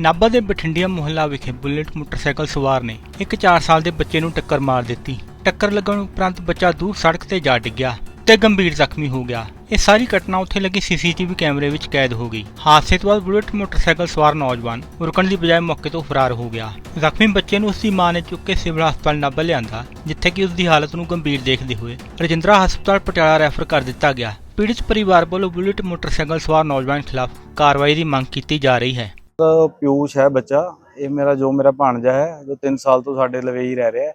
ਨਾਭਾ ਦੇ ਬਠਿੰਡਿਆ ਮੁਹੱਲਾ ਵਿਖੇ bullet motorcycle ਸਵਾਰ ਨੇ ਇੱਕ 4 ਸਾਲ ਦੇ ਬੱਚੇ ਨੂੰ ਟੱਕਰ ਮਾਰ ਦਿੱਤੀ। ਟੱਕਰ ਲੱਗਣ ਉਪਰੰਤ ਬੱਚਾ ਦੂਰ ਸੜਕ ਤੇ ਜਾ ਡਿੱਗਿਆ ਤੇ ਗੰਭੀਰ ਜ਼ਖਮੀ ਹੋ ਗਿਆ। ਇਹ ਸਾਰੀ ਘਟਨਾ ਉੱਥੇ ਲੱਗੇ ਸੀਸੀਟੀਵੀ ਕੈਮਰੇ ਵਿੱਚ ਕੈਦ ਹੋ ਗਈ। ਹਾਦਸੇ ਤੋਂ ਬਾਅਦ ਬੁਲੇਟ ਮੋਟਰਸਾਈਕਲ ਸਵਾਰ ਨੌਜਵਾਨ ਰੁਕਣ ਦੀ ਬਜਾਏ ਮੌਕੇ ਤੋਂ ਫਰਾਰ ਹੋ ਗਿਆ। ਜ਼ਖਮੀ ਬੱਚੇ ਨੂੰ ਉਸ ਦੀ ਮਾਂ ਨੇ ਚੁੱਕ ਕੇ ਸਿਵਲ ਹਸਪਤਾਲ ਨਾਭਾ ਲਿਆਂਦਾ, ਜਿੱਥੇ ਕਿ ਉਸ ਦੀ ਹਾਲਤ ਨੂੰ ਗੰਭੀਰ ਦੇਖਦੇ ਹੋਏ ਰਜਿੰਦਰਾ ਹਸਪਤਾਲ ਪਟਿਆਲਾ ਰੈਫਰ ਕਰ ਦਿੱਤਾ ਗਿਆ। ਪੀੜਿਤ ਪਰਿਵਾਰ ਵੱਲੋਂ ਬੁਲੇਟ ਮੋਟਰਸਾਈਕਲ ਸਵਾਰ ਨੌਜਵਾਨ ਖਿਲਾਫ ਕਾਰਵਾਈ ਦੀ ਮੰਗ ਕੀਤੀ ਜਾ ਰਹੀ ਹੈ। ਪਿਊਸ਼ ਹੈ ਬੱਚਾ। ਇਹ ਮੇਰਾ, ਜੋ ਮੇਰਾ ਭਾਣਜਾ ਹੈ, ਜੋ 3 ਸਾਲ ਤੋਂ ਸਾਡੇ ਲਵੇ ਹੀ ਰਹਿ ਰਿਹਾ ਹੈ।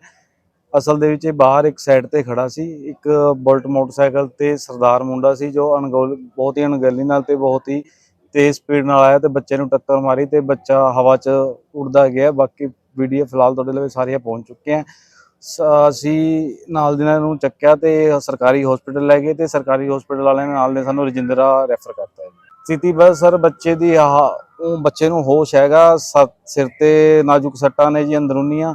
ਅਸਲ ਦੇ ਵਿੱਚ ਇਹ ਬਾਹਰ ਇੱਕ ਸਾਈਡ ਤੇ ਖੜਾ ਸੀ। ਇੱਕ ਬੁਲਟ ਮੋਟਰਸਾਈਕਲ ਤੇ ਸਰਦਾਰ ਮੁੰਡਾ ਸੀ, ਜੋ ਅਣਗੌਲ, ਬਹੁਤ ਹੀ ਅਣਗਹਿਲੀ ਨਾਲ ਤੇ ਬਹੁਤ ਹੀ ਤੇਜ਼ ਸਪੀਡ ਨਾਲ ਆਇਆ ਤੇ ਬੱਚੇ ਨੂੰ ਟੱਕਰ ਮਾਰੀ ਤੇ ਬੱਚਾ ਹਵਾ 'ਚ ਉੱਡਦਾ ਗਿਆ। ਬਾਕੀ ਵੀਡੀਓ ਫਿਲਹਾਲ ਤੁਹਾਡੇ ਲਈ ਸਾਰੀਆਂ ਪਹੁੰਚ ਚੁੱਕੀਆਂ ਅਸੀਂ ਨਾਲ ਦੀ ਨਾਲ ਇਹਨੂੰ ਚੱਕਿਆ ਤੇ ਸਰਕਾਰੀ ਹਸਪੀਟਲ ਲੈ ਗਏ ਤੇ ਸਰਕਾਰੀ ਹਸਪੀਟਲ ਵਾਲਿਆਂ ਨੇ ਨਾਲ ਨੇ ਸਾਨੂੰ ਰਜਿੰਦਰਾ ਰੈਫਰ ਕਰਤਾ। ਸਥਿਤੀ ਬਸ ਸਰ ਬੱਚੇ ਦੀ ਆਹ ਉਹ ਬੱਚੇ ਨੂੰ ਹੋਸ਼ ਹੈਗਾ ਸਿਰ ਤੇ ਨਾਜ਼ੁਕ ਸੱਟਾਂ ਨੇ ਜੀ ਅੰਦਰੂਨੀਆਂ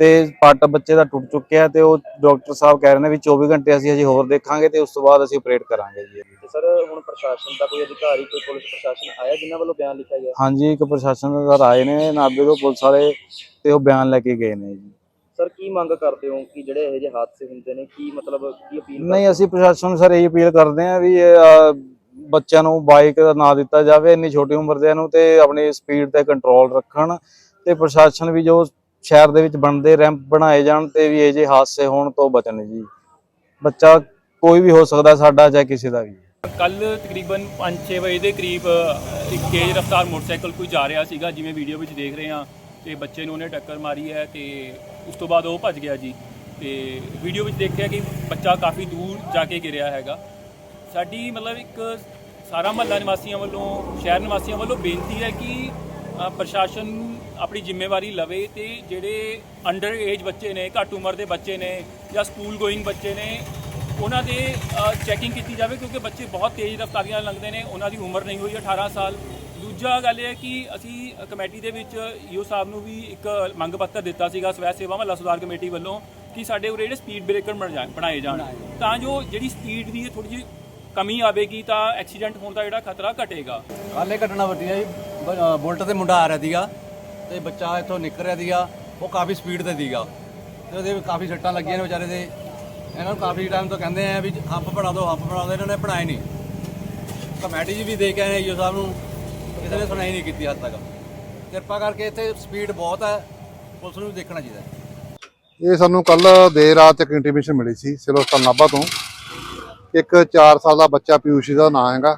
ਤੇ ਪੱਟ ਬੱਚੇ ਦਾ ਟੁੱਟ ਚੁੱਕਿਆ ਤੇ ਉਹ ਡਾਕਟਰ ਸਾਹਿਬ ਕਹਿ ਰਹੇ ਨੇ ਵੀ 24 ਘੰਟੇ ਅਸੀਂ ਹਜੇ ਹੋਰ ਦੇਖਾਂਗੇ ਤੇ ਉਸ ਤੋਂ ਬਾਅਦ ਅਸੀਂ ਆਪਰੇਟ ਕਰਾਂਗੇ ਜੀ। ਸਰ ਹੁਣ ਪ੍ਰਸ਼ਾਸਨ ਦਾ ਕੋਈ ਅਧਿਕਾਰੀ ਕੋਈ ਪੁਲਿਸ ਪ੍ਰਸ਼ਾਸਨ ਆਇਆ ਜਿਨ੍ਹਾਂ ਵੱਲੋਂ ਬਿਆਨ ਲਿਖਿਆ ਗਿਆ? ਹਾਂਜੀ ਇੱਕ ਪ੍ਰਸ਼ਾਸਨ ਦੇ ਸਰ ਆਏ ਨੇ ਨਾਭੇ ਤੋਂ ਪੁਲਿਸ ਵਾਲੇ ਤੇ ਉਹ ਬਿਆਨ ਲੈ ਕੇ ਗਏ ਨੇ ਜੀ। ਸਰ ਕੀ ਮੰਗ ਕਰਦੇ ਹੋ ਕਿ ਜਿਹੜੇ ਇਹੋ ਜਿਹੇ ਹਾਦਸੇ ਹੁੰਦੇ ਨੇ ਕੀ ਮਤਲਬ ਕੀ ਅਪੀਲ ਨਹੀਂ ਅਸੀਂ ਪ੍ਰਸ਼ਾਸਨ ਨੂੰ ਸਰ ਇਹ ਅਪੀਲ ਕਰਦੇ ਹਾਂ ਵੀ ਬੱਚਿਆਂ ਨੂੰ ਬਾਈਕ ਦਾ ਨਾ ਦਿੱਤਾ ਜਾਵੇ, ਇੰਨੀ ਛੋਟੀ ਉਮਰ ਦੇ ਨੂੰ ਤੇ ਆਪਣੀ ਸਪੀਡ ਤੇ ਕੰਟਰੋਲ ਰੱਖਣ ਤੇ ਪ੍ਰਸ਼ਾਸਨ ਵੀ ਜੋ ਸ਼ਹਿਰ ਦੇ ਵਿੱਚ ਬਣਦੇ ਰੈਂਪ ਬਣਾਏ ਜਾਣ ਤੇ ਵੀ ਇਹ ਜਿਹੇ ਹਾਦਸੇ ਹੋਣ ਤੋਂ ਬਚਣ ਜੀ। ਬੱਚਾ ਕੋਈ ਵੀ ਹੋ ਸਕਦਾ ਸਾਡਾ ਚਾਹੇ ਕਿਸੇ ਦਾ ਵੀ। ਕੱਲ ਤਕਰੀਬਨ 5-6 ਵਜੇ ਦੇ ਕਰੀਬ ਇੱਕ ਤੇਜ਼ ਰਫ਼ਤਾਰ ਮੋਟਰਸਾਈਕਲ ਕੋਈ ਜਾ ਰਿਹਾ ਸੀਗਾ, ਜਿਵੇਂ ਵੀਡੀਓ ਵਿੱਚ ਦੇਖ ਰਹੇ ਹਾਂ ਤੇ ਬੱਚੇ ਨੂੰ ਉਹਨੇ ਟੱਕਰ ਮਾਰੀ ਹੈ ਤੇ ਉਸ ਤੋਂ ਬਾਅਦ ਉਹ ਭੱਜ ਗਿਆ ਜੀ। ਤੇ ਵੀਡੀਓ ਵਿੱਚ ਦੇਖਿਆ ਕਿ ਬੱਚਾ ਕਾਫੀ ਦੂਰ ਜਾ ਕੇ ਗਿਰਿਆ ਹੈਗਾ। ਸਾਡੀ ਮਤਲਬ ਇੱਕ ਸਾਰਾ ਮਹੱਲਾ ਨਿਵਾਸੀਆਂ ਵੱਲੋਂ ਸ਼ਹਿਰ ਨਿਵਾਸੀਆਂ ਵੱਲੋਂ ਬੇਨਤੀ ਹੈ ਕਿ ਅ, ਪ੍ਰਸ਼ਾਸਨ ਆਪਣੀ ਜ਼ਿੰਮੇਵਾਰੀ ਲਵੇ ਤੇ ਜਿਹੜੇ ਅੰਡਰ ਏਜ ਬੱਚੇ ਨੇ ਘੱਟ ਉਮਰ ਦੇ ਬੱਚੇ ਨੇ ਜਾਂ ਸਕੂਲ ਗੋਇੰਗ ਬੱਚੇ ਨੇ ਉਹਨਾਂ ਦੇ ਚੈਕਿੰਗ ਕੀਤੀ ਜਾਵੇ ਕਿਉਂਕਿ ਬੱਚੇ ਬਹੁਤ ਤੇਜ਼ ਰਫ਼ਤਾਰੀਆਂ ਨਾਲ ਲੰਘਦੇ ਨੇ ਉਹਨਾਂ ਦੀ ਉਮਰ ਨਹੀਂ ਹੋਈ 18 ਸਾਲ। ਦੂਜਾ ਗੱਲ ਇਹ ਹੈ ਕਿ ਅਸੀਂ ਅ, ਕਮੇਟੀ ਦੇ ਵਿੱਚ ਈਓ ਸਾਹਿਬ ਨੂੰ ਵੀ ਇੱਕ ਮੰਗ ਪੱਤਰ ਦਿੱਤਾ ਸੀਗਾ ਸਵੈ ਸੇਵਾ ਮਹੱਲਾ ਸੁਧਾਰ ਕਮੇਟੀ ਵੱਲੋਂ ਕਿ ਸਾਡੇ ਉਰੇ ਜਿਹੜੇ ਸਪੀਡ ਬ੍ਰੇਕਰ ਬਣ ਜਾਣ- ਬਣਾਏ ਜਾਣ। ਤਾਂ ਜੋ ਜਿਹੜੀ ਸਪੀਡ ਦੀ ਥੋੜੀ ਜਿਹੀ ਕਮੀ ਆਵੇਗੀ ਤਾਂ ਐਕਸੀਡੈਂਟ ਹੋਣ ਦਾ ਜਿਹੜਾ ਖਤਰਾ ਘਟੇਗਾ। ਕੱਲ੍ਹ ਇਹ ਘਟਨਾ ਵੱਡੀ ਹੈ ਜੀ ਬ- ਅ, ਬੁਲਟ ਤੇ ਮੁੰਡਾ ਆ ਰਿਹਾ ਸੀਗਾ ਤੇ ਬੱਚਾ ਇੱਥੋਂ ਨਿਕਲ ਰਿਹਾ ਸੀਗਾ ਉਹ ਕਾਫੀ ਸਪੀਡ ਤੇ ਸੀਗਾ। ਤੇ ਉਹਦੇ ਵੀ ਕਾਫੀ ਸੱਟਾਂ ਲੱਗੀਆਂ ਨੇ ਵਿਚਾਰੇ ਦੇ। ਇਹਨਾਂ ਨੂੰ ਕਾਫੀ ਟਾਈਮ ਤੋਂ ਕਹਿੰਦੇ ਆ ਵੀ ਹੰਪ ਬਣਾ ਦਿਓ ਹੰਪ ਬਣਾ ਦਿਓ ਇਹਨਾਂ ਨੇ ਬਣਾਏ ਨਹੀਂ ਕਮੇਟੀ ਜੀ ਵੀ ਦੇ ਕੇ ਆਏ ਈਓ ਸਾਹਿਬ ਨੂੰ। ਕਿਸੇ ਨੇ ਸੁਣਾਈ ਨਹੀਂ ਕੀਤੀ ਅੱਜ ਤੱਕ। ਕਿਰਪਾ ਕਰਕੇ ਇੱਥੇ ਸਪੀਡ ਬਹੁਤ ਹੈ ਪੁਲਿਸ ਨੂੰ ਵੀ ਦੇਖਣਾ ਚਾਹੀਦਾ। ਹੈ ਇਹ ਸਾਨੂੰ ਕੱਲ ਦੇਰ ਰਾਤ ਇੱਕ ਇੰਟੀਮੇਸ਼ਨ ਮਿਲੀ ਸੀ ਸਿਵਲ ਹਸਪਤਾਲ ਨਾਭਾ ਤੋਂ। ਇੱਕ 4 ਸਾਲ ਦਾ ਬੱਚਾ ਪਿਊਸ਼ ਦਾ ਨਾਂ ਹੈਗਾ।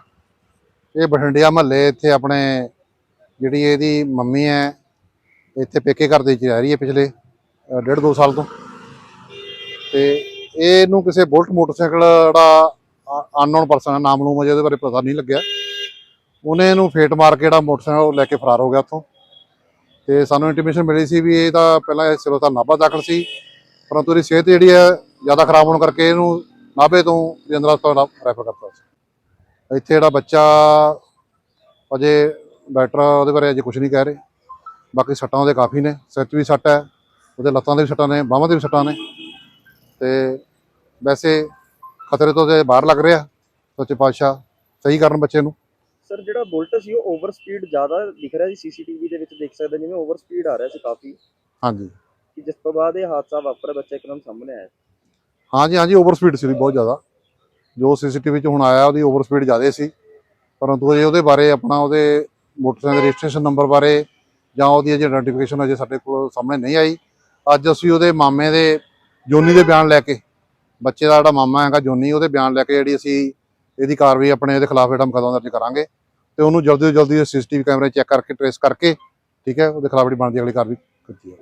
ਇਹ ਬਠਿੰਡਿਆ ਮਹੱਲੇ ਇੱਥੇ ਆਪਣੇ ਜਿਹੜੀ ਇਹਦੀ ਮੰਮੀ ਹੈ, ਇੱਥੇ ਪੇਕੇ ਘਰ ਦੇ ਵਿੱਚ ਰਹਿ ਰਹੀ ਹੈ ਪਿਛਲੇ ਡੇਢ ਦੋ ਸਾਲ ਤੋਂ। ਤੇ ਇਹਨੂੰ ਕਿਸੇ ਬੁਲਟ ਮੋਟਰਸਾਈਕਲ ਜਿਹੜਾ ਅਨਨੋਨ ਪਰਸਨ ਹੈ, ਨਾਮ ਨੂੰ ਮੁਝੇ ਉਹਦੇ ਬਾਰੇ ਪਤਾ ਨਹੀਂ ਲੱਗਿਆ। ਉਹਨੇ ਇਹਨੂੰ ਫੇਟ ਮਾਰ ਕੇ ਜਿਹੜਾ ਮੋਟਰਸਾਈਕਲ ਉਹ ਲੈ ਕੇ ਫਰਾਰ ਹੋ ਗਿਆ ਉੱਥੋਂ। ਤੇ ਸਾਨੂੰ ਇੰਟੀਮੇਸ਼ਨ ਮਿਲੀ ਸੀ ਵੀ ਇਹ ਤਾਂ ਪਹਿਲਾਂ ਇਹ ਸਿਵਲ ਹਸਪਤਾਲ ਨਾਭਾ ਦਾਖਲ ਸੀ, ਪਰੰਤੂ ਇਹਦੀ ਸਿਹਤ ਜਿਹੜੀ ਹੈ ਜ਼ਿਆਦਾ ਖਰਾਬ ਹੋਣ ਕਰਕੇ ਇਹਨੂੰ ਨਾਭੇ ਤੋਂ ਰਜਿੰਦਰਾ ਹਸਪਤਾਲ ਰੈਫਰ ਕਰਤਾ ਸੀ। ਇੱਥੇ ਜਿਹੜਾ ਬੱਚਾ ਅਜੇ ਡਾਕਟਰ ਉਹਦੇ ਬਾਰੇ ਅਜੇ ਕੁਝ ਨਹੀਂ ਕਹਿ ਰਹੇ। ਬਾਕੀ ਸੱਟਾਂ ਉਹਦੇ ਕਾਫੀ ਨੇ ਸਿਰ 'ਚ ਵੀ ਸੱਟ ਹੈ ਉਹਦੇ ਲੱਤਾਂ ਦੇ ਵੀ ਸੱਟਾਂ ਨੇ ਬਾਹਾਂ ਦੇ ਵੀ ਸੱਟਾਂ ਨੇ। ਤੇ ਵੈਸੇ ਖਤਰੇ ਤੋਂ ਤੇ ਬਾਹਰ ਲੱਗ ਰਿਹਾ ਸੱਚੇ ਪਾਤਸ਼ਾਹ ਸਹੀ ਕਰਨ ਬੱਚੇ ਨੂੰ। ਸਰ ਜਿਹੜਾ ਬੁਲਟ ਸੀ ਉਹ ਓਵਰ ਸਪੀਡ ਜ਼ਿਆਦਾ ਦਿਖ ਰਿਹਾ ਸੀ ਸੀਸੀਟੀਵੀ ਦੇ ਵਿੱਚ ਦੇਖ ਸਕਦੇ ਜਿਵੇਂ ਓਵਰ ਸਪੀਡ ਆ ਰਿਹਾ ਸੀ ਕਾਫੀ। ਹਾਂਜੀ। ਕਿ ਜਿਸ ਤੋਂ ਬਾਅਦ ਇਹ ਹਾਦਸਾ ਵਾਪਰਿਆ ਬੱਚਾ ਇੱਕਦਮ ਸਾਹਮਣੇ ਆਇਆ। ਹਾਂਜੀ ਹਾਂਜੀ ਓਵਰ ਸਪੀਡ ਸੀ ਬਹੁਤ ਜ਼ਿਆਦਾ। ਜੋ ਸੀਸੀਟੀਵੀ 'ਚ ਹੁਣ ਆਇਆ, ਉਹਦੀ ਓਵਰ ਸਪੀਡ ਜ਼ਿਆਦਾ ਸੀ। ਪਰੰਤੂ ਅਜੇ ਉਹਦੇ ਬਾਰੇ ਆਪਣਾ ਉਹਦੇ ਮੋਟਰਸਾਈਕਲ ਦੇ ਰਜਿਸਟ੍ਰੇਸ਼ਨ ਨੰਬਰ ਬਾਰੇ ਜਾਂ ਉਹਦੀ ਅਜੇ ਆਇਡੈਂਟੀਫਿਕੇਸ਼ਨ ਅਜੇ ਸਾਡੇ ਕੋਲ ਸਾਹਮਣੇ ਨਹੀਂ ਆਈ। ਅੱਜ ਅਸੀਂ ਉਹਦੇ ਮਾਮੇ ਦੇ ਜੋਨੀ ਦੇ ਬਿਆਨ ਲੈ ਕੇ, ਬੱਚੇ ਦਾ ਜਿਹੜਾ ਮਾਮਾ ਹੈਗਾ ਜੋਨੀ, ਉਹਦੇ ਬਿਆਨ ਲੈ ਕੇ ਜਿਹੜੀ ਅਸੀਂ ਇਹਦੀ ਕਾਰਵਾਈ ਆਪਣੇ ਇਹਦੇ ਖਿਲਾਫ ਜਿਹੜਾ ਮੁਕੱਦਮਾ ਦਰਜ ਕਰਾਂਗੇ ਤੇ ਉਹਨੂੰ ਜਲਦੀ ਤੋਂ ਜਲਦੀ ਸੀਸੀਟੀਵੀ ਕੈਮਰੇ ਚੈੱਕ ਕਰਕੇ ਟ੍ਰੇਸ ਕਰਕੇ, ਠੀਕ ਹੈ, ਉਹਦੇ ਖਿਲਾਫ ਜਿਹੜੀ ਬਣਦੀ ਅਗਲੀ ਕਾਰਵਾਈ ਕੀਤੀ ਹੈ